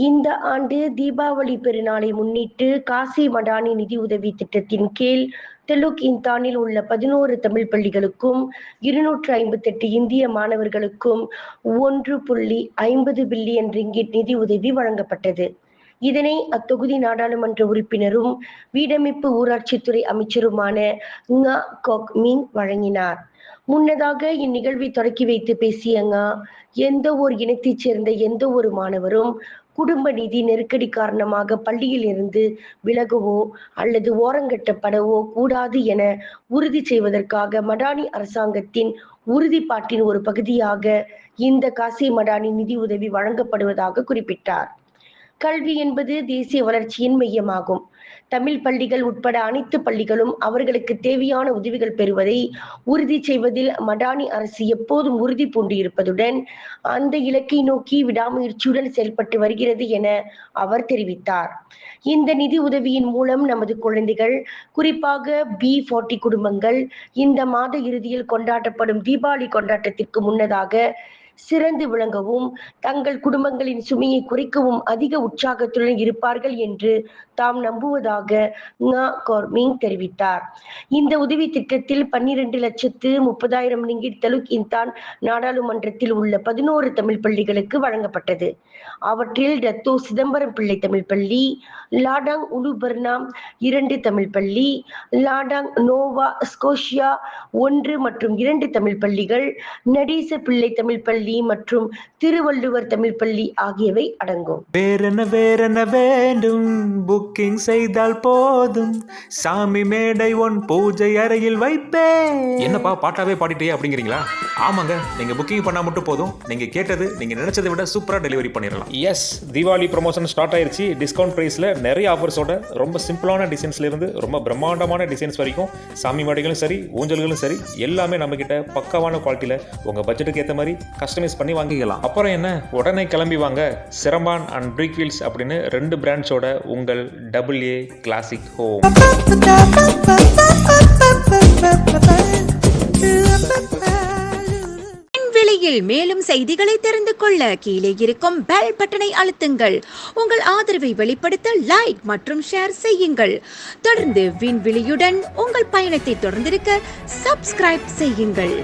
இந்த ஆண்டு தீபாவளி பெருநாளை முன்னிட்டு காசி மடானி நிதி உதவி திட்டத்தின் கீழ் தெலுக் இந்தானில் உள்ள பதினோரு தமிழ் பள்ளிகளுக்கும் இருநூற்று ஐம்பத்தெட்டு இந்திய மாணவர்களுக்கும் ஒன்று புள்ளி ஐம்பது பில்லியன் ரிங்கிட் நிதி உதவி வழங்கப்பட்டது. இதனை அத்தொகுதி நாடாளுமன்ற உறுப்பினரும் வீடமைப்பு ஊராட்சித்துறை அமைச்சருமான ngா கோக் மிங் வழங்கினார். முன்னதாக இந்நிகழ்வை தொடக்கி வைத்து பேசிய ங்கா எந்த ஒரு இனத்தைச் சேர்ந்த எந்த ஒரு மாணவரும் குடும்ப நிதி நெருக்கடி காரணமாக பள்ளியில் இருந்து விலகவோ அல்லது ஓரங்கட்டப்படவோ கூடாது என உறுதி செய்வதற்காக மடானி அரசாங்கத்தின் உறுதிப்பாட்டின் ஒரு பகுதியாக இந்த காசி மடானி நிதி உதவி வழங்கப்படுவதாக குறிப்பிட்டார். கல்வி என்பது தேசிய வளர்ச்சியின் மையமாகும். தமிழ் பள்ளிகள் உட்பட அனைத்து பள்ளிகளும் அவர்களுக்கு தேவையான உதவிகள் பெறுவதை உறுதி செய்வதில் மடானி அரசு எப்போதும் உறுதி பூண்டிருப்பதுடன் அந்த இலக்கை நோக்கி விடாமுயற்சியுடன் செயல்பட்டு வருகிறது என அவர் தெரிவித்தார். இந்த நிதி உதவியின் மூலம் நமது குழந்தைகள் குறிப்பாக பி ஃபார்ட்டி குடும்பங்கள் இந்த மாத இறுதியில் கொண்டாடப்படும் தீபாவளி கொண்டாட்டத்திற்கு முன்னதாக சிறந்து விளங்கவும் தங்கள் குடும்பங்களின் சுமையை குறைக்கவும் அதிக உற்சாகத்துடன் இருப்பார்கள் என்று தாம் நம்புவதாக கோர்மிங் தெரிவித்தார். இந்த உதவி திட்டத்தில் பன்னிரண்டு லட்சத்து முப்பதாயிரம் ரிங்கிட் தலுக் இந்தான் நாடாளுமன்றத்தில் உள்ள பதினோரு தமிழ் பள்ளிகளுக்கு வழங்கப்பட்டது. அவற்றில் டத்தோ சிதம்பரம் பிள்ளை தமிழ் பள்ளி லாடாங் உலுபர்னாம் இரண்டு தமிழ் பள்ளி லாடாங் நோவா ஸ்கோஷியா ஒன்று மற்றும் இரண்டு தமிழ் பள்ளிகள் நடீச பிள்ளை தமிழ் பள்ளி மற்றும் திருவள்ளுவர் தமிழ் பள்ளி ஆகியவை அடங்கும். வேறென்ன வேறென்ன வேண்டும்? புக்கிங் செய்தால் போதும். சாமி மேடை ஒன் பூஜை அறையில் வைப்பேன். என்னப்பா பாட்டாவே பாடிட்டே அப்படிங்கிறீங்களா? ஆமாங்க நீங்க புக்கிங் பண்ணா மட்டும் போதும். நீங்க கேட்டது நீங்க நினைச்சதை விட சூப்பரா டெலிவரி பண்ணிடலாம். எஸ் தீபாவளி ப்ரொமோஷன் ஸ்டார்ட் ஆயிருச்சு. டிஸ்கவுண்ட் ப்ரைஸில் நிறைய ஆஃபர்ஸோட ரொம்ப சிம்பிளான டிசைன்ஸ்ல இருந்து ரொம்ப பிரம்மாண்டமான டிசைன்ஸ் வரைக்கும் சாமி மாடிகளும் சரி ஊஞ்சல்களும் சரி எல்லாமே நம்மக்கிட்ட பக்காவான குவாலிட்டியில் உங்கள் பட்ஜெட்டுக்கு ஏற்ற மாதிரி கஸ்டமைஸ் பண்ணி வாங்கிக்கலாம். அப்புறம் என்ன? உடனே கிளம்பி வாங்க. சிரமான் அண்ட் ப்ரீக்வீல்ஸ் அப்படின்னு ரெண்டு பிராண்ட்ஸோட உங்கள் டபுள் ஏ கிளாசிக் ஹோம் விலையில் மேலும் செய்திகளை தெரிந்து கொள்ள கீழே இருக்கும் பெல் பட்டனை அழுத்துங்கள். உங்கள் ஆதரவை வெளிப்படுத்த லைக் மற்றும் ஷேர் செய்யுங்கள். தொடர்ந்து விண்வெளியுடன் உங்கள் பயணத்தை தொடர்ந்திருக்க சப்ஸ்கிரைப் செய்யுங்கள்.